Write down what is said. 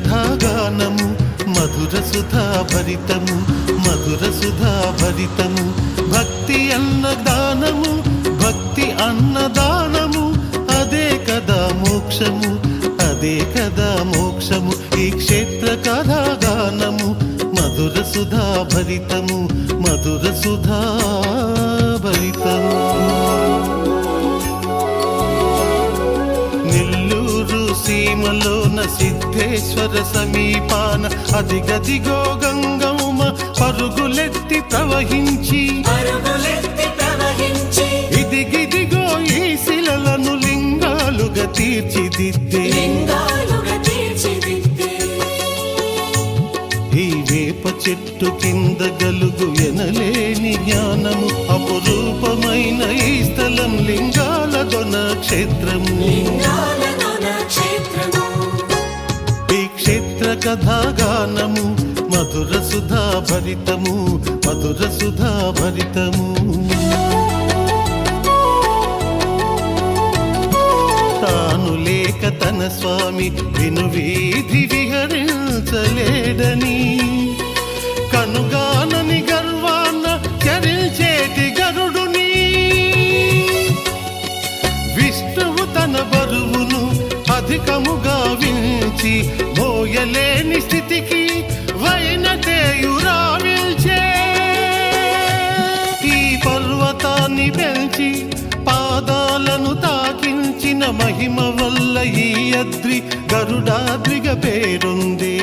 కథాగానము మధుర సుధాభరితము మధుర సుధాభరితము భక్తి అన్న దానము భక్తి అన్నదానము అదే కదా మోక్షము అదే కదా మోక్షము ఈ క్షేత్ర కథాగానము మధుర సుధాభరితము మధుర సుధా సీమలోన సిద్ధేశ్వర సమీపాన అదిగదిగో గంగమ్మ పరుగులెత్తి ప్రవహించి. ప్రవహించి. ఇదిగిదిగో ఈ శిలలను లింగాలుగా తీర్చిదిద్దే. ఈ వేప చెట్టు కింద గలుగు ఎనలేని జ్ఞానము అపురూపమైన ఈ స్థలం లింగాల దొన క్షేత్రము. చరిత్ర కథాగానము మధుర సుధా భరితము మధుర సుధా భరితము. తాను లేక తన స్వామి విను వీధి విహరించలేడని కనుగానని గర్వాన్న చరించేటి గరుడుని. విష్ణువు తన బరువును అధికముగా వించి మోయలేని స్థితికి వైనతేయురావిల్చే ఈ పర్వతాన్ని పెంచి పాదాలను తాకించిన మహిమ వల్ల ఈ అద్రి గరుడాద్రిగ పేరుంది.